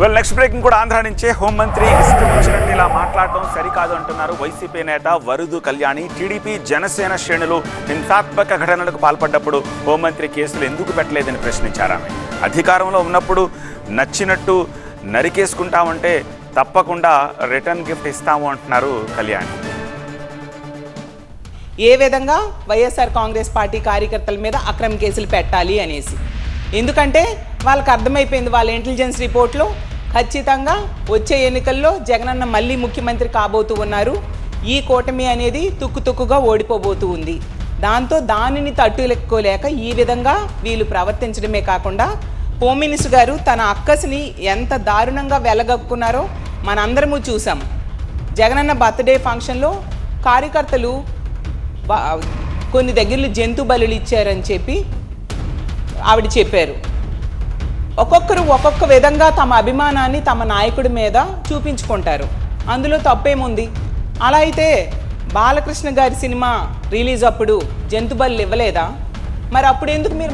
Well next breaking కూడా ఆంధ్ర నుంచే హోంమంత్రి ఇష్టం వచ్చినట్టు ఇలా మాట్లాడటం సరికాదు అంటున్నారు. వైసీపీ నేత వరుదు కళ్యాణి టీడీపీ జనసేన శ్రేణులు హింసాత్మక ఘటనలకు పాల్పడ్డప్పుడు హోంమంత్రి కేసులు ఎందుకు పెట్టలేదని ప్రశ్నించారు ఆమె. అధికారంలో ఉన్నప్పుడు నచ్చినట్టు నరికేసుకుంటామంటే తప్పకుండా రిటర్న్ గిఫ్ట్ ఇస్తాము అంటున్నారు కళ్యాణి. ఏ విధంగా వైఎస్ఆర్ కాంగ్రెస్ పార్టీ కార్యకర్తల మీద అక్రమ కేసులు పెట్టాలి అనేసి? ఎందుకంటే వాళ్ళకి అర్థమైపోయింది వాళ్ళ ఇంటెలిజెన్స్ రిపోర్ట్లో ఖచ్చితంగా వచ్చే ఎన్నికల్లో జగనన్న మళ్ళీ ముఖ్యమంత్రి కాబోతూ ఉన్నారు. ఈ కూటమి అనేది తుక్కు తుక్కుగా ఓడిపోబోతూ ఉంది. దాంతో దానిని తట్టులెక్కోలేక ఈ విధంగా వీళ్ళు ప్రవర్తించడమే కాకుండా హోమ్ మినిస్టర్ గారు తన అక్కసిని ఎంత దారుణంగా వెలగక్కున్నారో మనందరము చూసాం జగనన్న బర్త్డే ఫంక్షన్లో కార్యకర్తలు కొన్ని దగ్గరలో జంతు బలులు ఇచ్చారని చెప్పి ఆవిడ చెప్పారు. ఒక్కొక్కరు ఒక్కొక్క విధంగా తమ అభిమానాన్ని తమ నాయకుడి మీద చూపించుకుంటారు. అందులో తప్పేముంది? అలా అయితే బాలకృష్ణ గారి సినిమా రిలీజ్ అప్పుడు జంతుబలు ఇవ్వలేదా? మరి అప్పుడు ఎందుకు మీరు